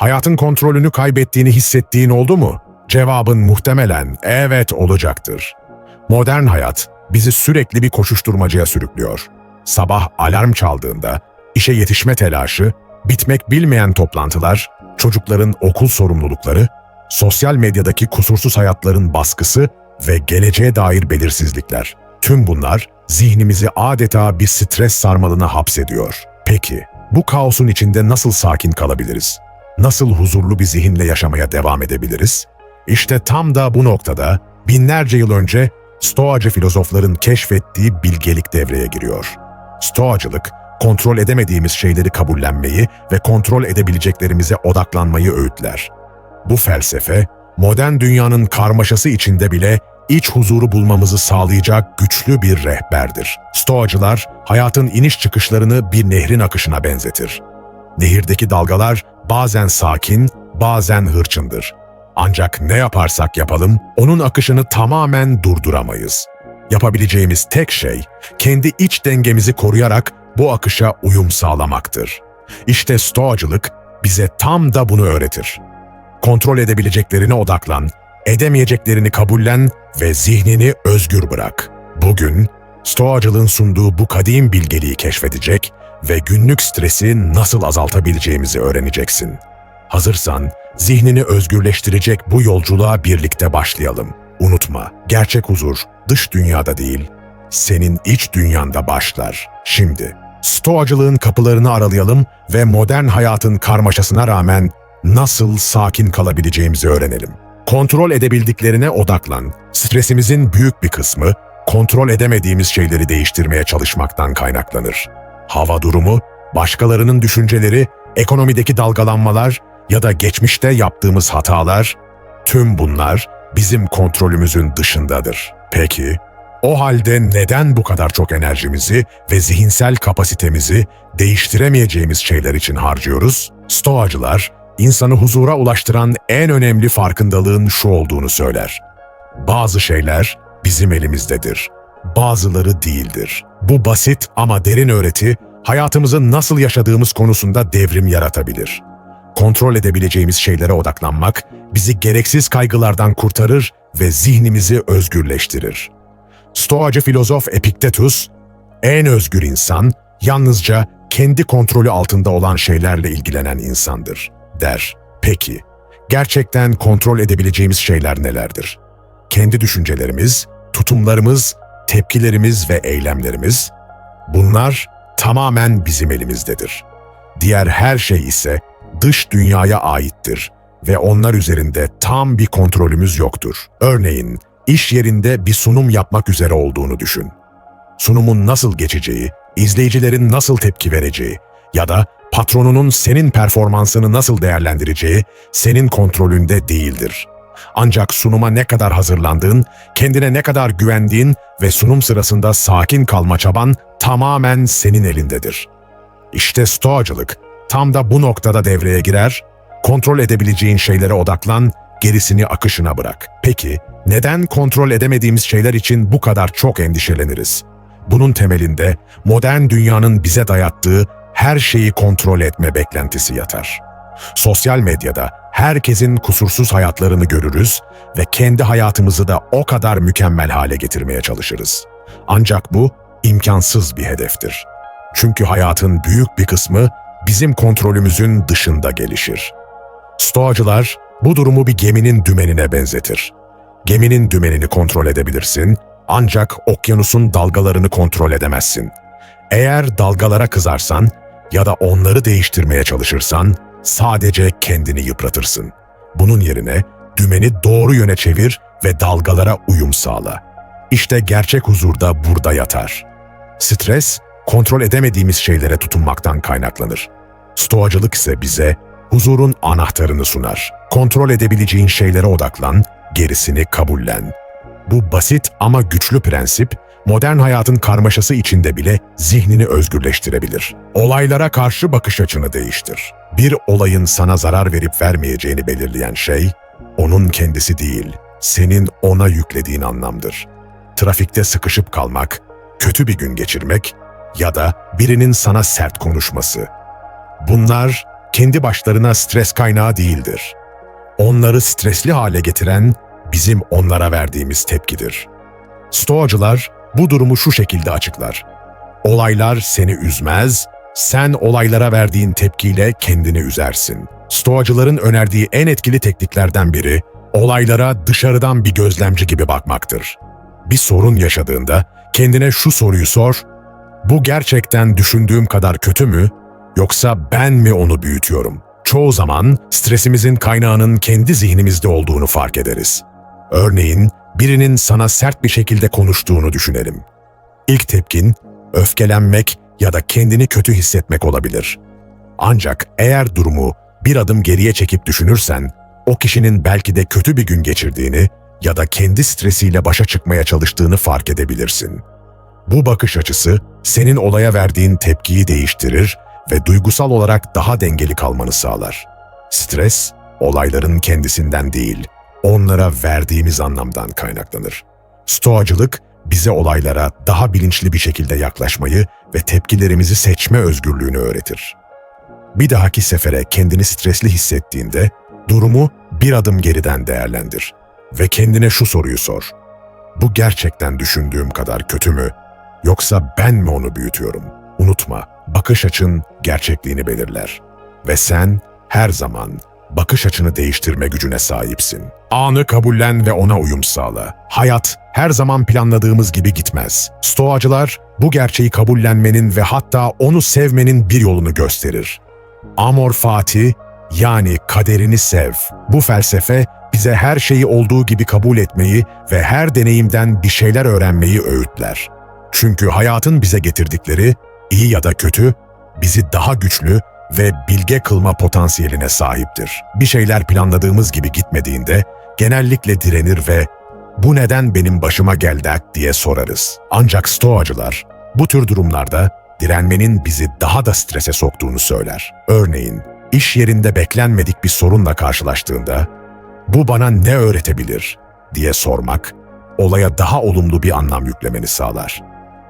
Hayatın kontrolünü kaybettiğini hissettiğin oldu mu? Cevabın muhtemelen evet olacaktır. Modern hayat bizi sürekli bir koşuşturmacaya sürüklüyor. Sabah alarm çaldığında işe yetişme telaşı, bitmek bilmeyen toplantılar, çocukların okul sorumlulukları, sosyal medyadaki kusursuz hayatların baskısı ve geleceğe dair belirsizlikler. Tüm bunlar zihnimizi adeta bir stres sarmalına hapsediyor. Peki, bu kaosun içinde nasıl sakin kalabiliriz? Nasıl huzurlu bir zihinle yaşamaya devam edebiliriz? İşte tam da bu noktada binlerce yıl önce Stoacı filozofların keşfettiği bilgelik devreye giriyor. Stoacılık, kontrol edemediğimiz şeyleri kabullenmeyi ve kontrol edebileceklerimize odaklanmayı öğütler. Bu felsefe, modern dünyanın karmaşası içinde bile iç huzuru bulmamızı sağlayacak güçlü bir rehberdir. Stoacılar, hayatın iniş çıkışlarını bir nehrin akışına benzetir. Nehirdeki dalgalar bazen sakin, bazen hırçındır. Ancak ne yaparsak yapalım, onun akışını tamamen durduramayız. Yapabileceğimiz tek şey, kendi iç dengemizi koruyarak bu akışa uyum sağlamaktır. İşte Stoacılık bize tam da bunu öğretir. Kontrol edebileceklerine odaklan, edemeyeceklerini kabullen ve zihnini özgür bırak. Bugün, Stoacılığın sunduğu bu kadim bilgeliği keşfedecek ve günlük stresi nasıl azaltabileceğimizi öğreneceksin. Hazırsan, zihnini özgürleştirecek bu yolculuğa birlikte başlayalım. Unutma, gerçek huzur dış dünyada değil, senin iç dünyanda başlar. Şimdi, Stoacılığın kapılarını aralayalım ve modern hayatın karmaşasına rağmen nasıl sakin kalabileceğimizi öğrenelim. Kontrol edebildiklerine odaklan. Stresimizin büyük bir kısmı kontrol edemediğimiz şeyleri değiştirmeye çalışmaktan kaynaklanır. Hava durumu, başkalarının düşünceleri, ekonomideki dalgalanmalar ya da geçmişte yaptığımız hatalar, tüm bunlar bizim kontrolümüzün dışındadır. Peki, o halde neden bu kadar çok enerjimizi ve zihinsel kapasitemizi değiştiremeyeceğimiz şeyler için harcıyoruz? Stoacılar, insanı huzura ulaştıran en önemli farkındalığın şu olduğunu söyler. Bazı şeyler bizim elimizdedir, bazıları değildir. Bu basit ama derin öğreti, hayatımızı nasıl yaşadığımız konusunda devrim yaratabilir. Kontrol edebileceğimiz şeylere odaklanmak, bizi gereksiz kaygılardan kurtarır ve zihnimizi özgürleştirir. Stoacı filozof Epiktetus, en özgür insan, yalnızca kendi kontrolü altında olan şeylerle ilgilenen insandır, der. Peki, gerçekten kontrol edebileceğimiz şeyler nelerdir? Kendi düşüncelerimiz, tutumlarımız, tepkilerimiz ve eylemlerimiz, bunlar tamamen bizim elimizdedir. Diğer her şey ise dış dünyaya aittir ve onlar üzerinde tam bir kontrolümüz yoktur. Örneğin, iş yerinde bir sunum yapmak üzere olduğunu düşün. Sunumun nasıl geçeceği, izleyicilerin nasıl tepki vereceği ya da patronunun senin performansını nasıl değerlendireceği senin kontrolünde değildir. Ancak sunuma ne kadar hazırlandığın, kendine ne kadar güvendiğin ve sunum sırasında sakin kalma çaban tamamen senin elindedir. İşte stoacılık tam da bu noktada devreye girer, kontrol edebileceğin şeylere odaklan, gerisini akışına bırak. Peki, neden kontrol edemediğimiz şeyler için bu kadar çok endişeleniriz? Bunun temelinde modern dünyanın bize dayattığı her şeyi kontrol etme beklentisi yatar. Sosyal medyada herkesin kusursuz hayatlarını görürüz ve kendi hayatımızı da o kadar mükemmel hale getirmeye çalışırız. Ancak bu imkansız bir hedeftir. Çünkü hayatın büyük bir kısmı bizim kontrolümüzün dışında gelişir. Stoacılar bu durumu bir geminin dümenine benzetir. Geminin dümenini kontrol edebilirsin ancak okyanusun dalgalarını kontrol edemezsin. Eğer dalgalara kızarsan ya da onları değiştirmeye çalışırsan sadece kendini yıpratırsın. Bunun yerine dümeni doğru yöne çevir ve dalgalara uyum sağla. İşte gerçek huzur da burada yatar. Stres, kontrol edemediğimiz şeylere tutunmaktan kaynaklanır. Stoacılık ise bize huzurun anahtarını sunar. Kontrol edebileceğin şeylere odaklan, gerisini kabullen. Bu basit ama güçlü prensip, modern hayatın karmaşası içinde bile zihnini özgürleştirebilir. Olaylara karşı bakış açını değiştir. Bir olayın sana zarar verip vermeyeceğini belirleyen şey, onun kendisi değil, senin ona yüklediğin anlamdır. Trafikte sıkışıp kalmak, kötü bir gün geçirmek ya da birinin sana sert konuşması. Bunlar kendi başlarına stres kaynağı değildir. Onları stresli hale getiren bizim onlara verdiğimiz tepkidir. Stoacılar bu durumu şu şekilde açıklar. Olaylar seni üzmez, sen olaylara verdiğin tepkiyle kendini üzersin. Stoacıların önerdiği en etkili tekniklerden biri, olaylara dışarıdan bir gözlemci gibi bakmaktır. Bir sorun yaşadığında kendine şu soruyu sor, bu gerçekten düşündüğüm kadar kötü mü yoksa ben mi onu büyütüyorum? Çoğu zaman stresimizin kaynağının kendi zihnimizde olduğunu fark ederiz. Örneğin birinin sana sert bir şekilde konuştuğunu düşünelim. İlk tepkin öfkelenmek ya da kendini kötü hissetmek olabilir. Ancak eğer durumu bir adım geriye çekip düşünürsen, o kişinin belki de kötü bir gün geçirdiğini ya da kendi stresiyle başa çıkmaya çalıştığını fark edebilirsin. Bu bakış açısı senin olaya verdiğin tepkiyi değiştirir ve duygusal olarak daha dengeli kalmanı sağlar. Stres, olayların kendisinden değil, onlara verdiğimiz anlamdan kaynaklanır. Stoacılık, bize olaylara daha bilinçli bir şekilde yaklaşmayı ve tepkilerimizi seçme özgürlüğünü öğretir. Bir dahaki sefere kendini stresli hissettiğinde durumu bir adım geriden değerlendir ve kendine şu soruyu sor. Bu gerçekten düşündüğüm kadar kötü mü yoksa ben mi onu büyütüyorum? Unutma, bakış açın gerçekliğini belirler ve sen her zaman bakış açını değiştirme gücüne sahipsin. Anı kabullen ve ona uyum sağla. Hayat her zaman planladığımız gibi gitmez. Stoacılar bu gerçeği kabullenmenin ve hatta onu sevmenin bir yolunu gösterir. Amor fati yani kaderini sev. Bu felsefe bize her şeyi olduğu gibi kabul etmeyi ve her deneyimden bir şeyler öğrenmeyi öğütler. Çünkü hayatın bize getirdikleri, iyi ya da kötü, bizi daha güçlü ve bilge kılma potansiyeline sahiptir. Bir şeyler planladığımız gibi gitmediğinde genellikle direnir ve bu neden benim başıma geldi diye sorarız. Ancak stoacılar bu tür durumlarda direnmenin bizi daha da strese soktuğunu söyler. Örneğin iş yerinde beklenmedik bir sorunla karşılaştığında bu bana ne öğretebilir diye sormak olaya daha olumlu bir anlam yüklemeni sağlar.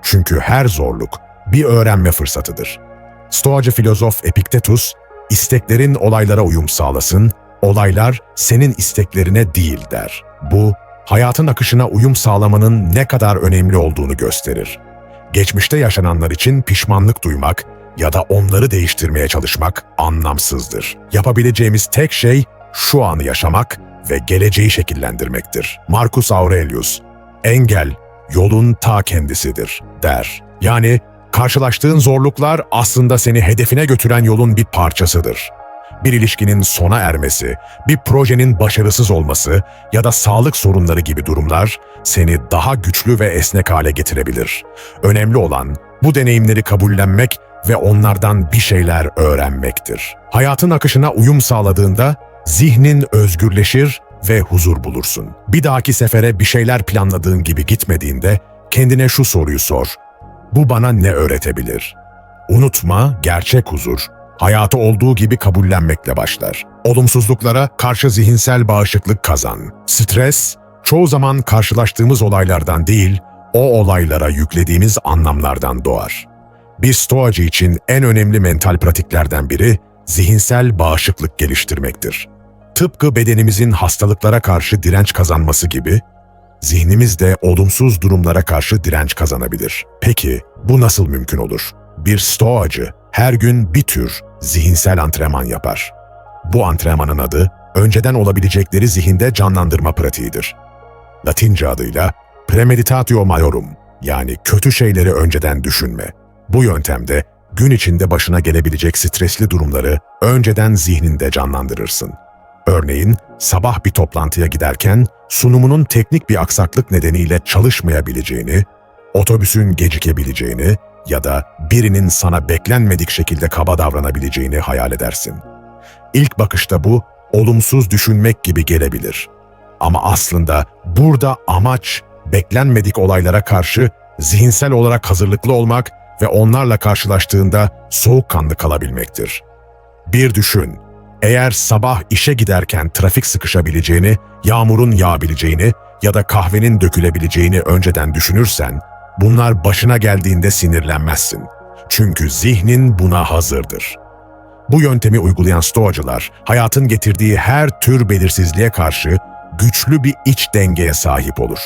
Çünkü her zorluk bir öğrenme fırsatıdır. Stoacı filozof Epiktetus, isteklerin olaylara uyum sağlasın, olaylar senin isteklerine değil der. Bu, hayatın akışına uyum sağlamanın ne kadar önemli olduğunu gösterir. Geçmişte yaşananlar için pişmanlık duymak ya da onları değiştirmeye çalışmak anlamsızdır. Yapabileceğimiz tek şey şu anı yaşamak ve geleceği şekillendirmektir. Marcus Aurelius, engel yolun ta kendisidir der. Yani karşılaştığın zorluklar aslında seni hedefine götüren yolun bir parçasıdır. Bir ilişkinin sona ermesi, bir projenin başarısız olması ya da sağlık sorunları gibi durumlar seni daha güçlü ve esnek hale getirebilir. Önemli olan bu deneyimleri kabullenmek ve onlardan bir şeyler öğrenmektir. Hayatın akışına uyum sağladığında zihnin özgürleşir ve huzur bulursun. Bir dahaki sefere bir şeyler planladığın gibi gitmediğinde kendine şu soruyu sor. Bu bana ne öğretebilir? Unutma, gerçek huzur, hayatı olduğu gibi kabullenmekle başlar. Olumsuzluklara karşı zihinsel bağışıklık kazan. Stres, çoğu zaman karşılaştığımız olaylardan değil, o olaylara yüklediğimiz anlamlardan doğar. Bir stoacı için en önemli mental pratiklerden biri, zihinsel bağışıklık geliştirmektir. Tıpkı bedenimizin hastalıklara karşı direnç kazanması gibi, zihnimiz de olumsuz durumlara karşı direnç kazanabilir. Peki bu nasıl mümkün olur? Bir stoacı her gün bir tür zihinsel antrenman yapar. Bu antrenmanın adı önceden olabilecekleri zihinde canlandırma pratiğidir. Latince adıyla premeditatio maiorum yani kötü şeyleri önceden düşünme. Bu yöntemde gün içinde başına gelebilecek stresli durumları önceden zihninde canlandırırsın. Örneğin sabah bir toplantıya giderken sunumunun teknik bir aksaklık nedeniyle çalışmayabileceğini, otobüsün gecikebileceğini ya da birinin sana beklenmedik şekilde kaba davranabileceğini hayal edersin. İlk bakışta bu olumsuz düşünmek gibi gelebilir. Ama aslında burada amaç beklenmedik olaylara karşı zihinsel olarak hazırlıklı olmak ve onlarla karşılaştığında soğukkanlı kalabilmektir. Bir düşün, eğer sabah işe giderken trafik sıkışabileceğini, yağmurun yağabileceğini ya da kahvenin dökülebileceğini önceden düşünürsen, bunlar başına geldiğinde sinirlenmezsin. Çünkü zihnin buna hazırdır. Bu yöntemi uygulayan stoacılar, hayatın getirdiği her tür belirsizliğe karşı güçlü bir iç dengeye sahip olur.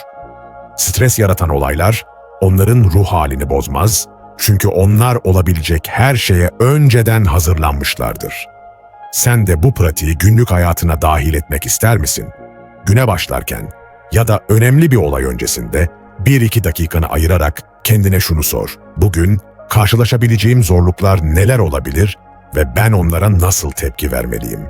Stres yaratan olaylar onların ruh halini bozmaz çünkü onlar olabilecek her şeye önceden hazırlanmışlardır. Sen de bu pratiği günlük hayatına dahil etmek ister misin? Güne başlarken ya da önemli bir olay öncesinde 1-2 dakikanı ayırarak kendine şunu sor. Bugün karşılaşabileceğim zorluklar neler olabilir ve ben onlara nasıl tepki vermeliyim?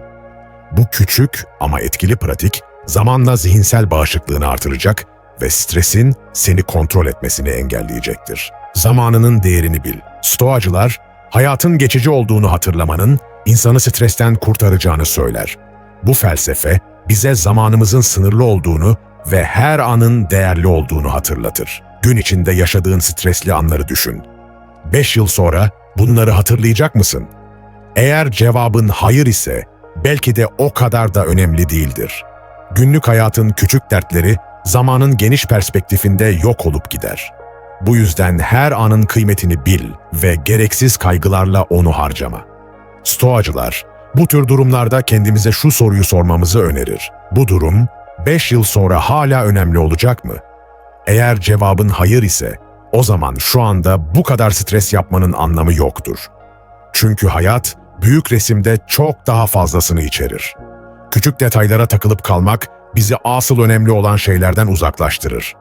Bu küçük ama etkili pratik zamanla zihinsel bağışıklığını artıracak ve stresin seni kontrol etmesini engelleyecektir. Zamanının değerini bil. Stoacılar, hayatın geçici olduğunu hatırlamanın insanı stresten kurtaracağını söyler. Bu felsefe bize zamanımızın sınırlı olduğunu ve her anın değerli olduğunu hatırlatır. Gün içinde yaşadığın stresli anları düşün. 5 yıl sonra bunları hatırlayacak mısın? Eğer cevabın hayır ise belki de o kadar da önemli değildir. Günlük hayatın küçük dertleri zamanın geniş perspektifinde yok olup gider. Bu yüzden her anın kıymetini bil ve gereksiz kaygılarla onu harcama. Stoacılar, bu tür durumlarda kendimize şu soruyu sormamızı önerir. Bu durum 5 yıl sonra hala önemli olacak mı? Eğer cevabın hayır ise, o zaman şu anda bu kadar stres yapmanın anlamı yoktur. Çünkü hayat, büyük resimde çok daha fazlasını içerir. Küçük detaylara takılıp kalmak, bizi asıl önemli olan şeylerden uzaklaştırır.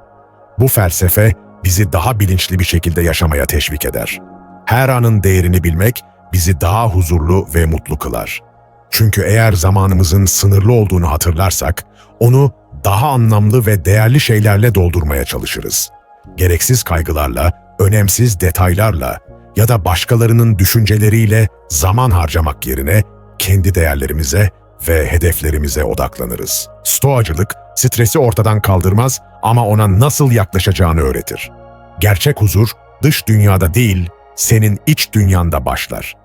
Bu felsefe, bizi daha bilinçli bir şekilde yaşamaya teşvik eder. Her anın değerini bilmek, bizi daha huzurlu ve mutlu kılar. Çünkü eğer zamanımızın sınırlı olduğunu hatırlarsak, onu daha anlamlı ve değerli şeylerle doldurmaya çalışırız. Gereksiz kaygılarla, önemsiz detaylarla ya da başkalarının düşünceleriyle zaman harcamak yerine kendi değerlerimize ve hedeflerimize odaklanırız. Stoacılık, stresi ortadan kaldırmaz ama ona nasıl yaklaşacağını öğretir. Gerçek huzur, dış dünyada değil, senin iç dünyanda başlar.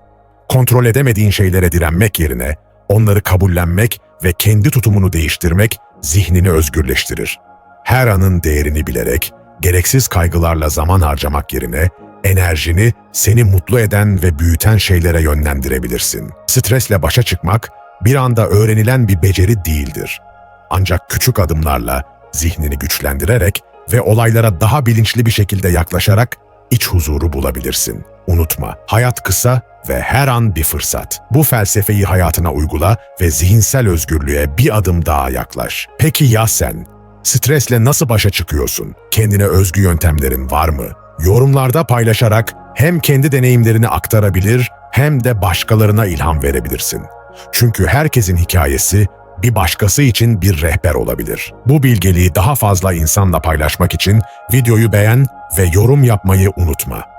Kontrol edemediğin şeylere direnmek yerine, onları kabullenmek ve kendi tutumunu değiştirmek zihnini özgürleştirir. Her anın değerini bilerek, gereksiz kaygılarla zaman harcamak yerine enerjini seni mutlu eden ve büyüten şeylere yönlendirebilirsin. Stresle başa çıkmak bir anda öğrenilen bir beceri değildir. Ancak küçük adımlarla zihnini güçlendirerek ve olaylara daha bilinçli bir şekilde yaklaşarak iç huzuru bulabilirsin. Unutma, hayat kısa ve her an bir fırsat. Bu felsefeyi hayatına uygula ve zihinsel özgürlüğe bir adım daha yaklaş. Peki ya sen? Stresle nasıl başa çıkıyorsun? Kendine özgü yöntemlerin var mı? Yorumlarda paylaşarak hem kendi deneyimlerini aktarabilir hem de başkalarına ilham verebilirsin. Çünkü herkesin hikayesi bir başkası için bir rehber olabilir. Bu bilgeliği daha fazla insanla paylaşmak için videoyu beğen ve yorum yapmayı unutma.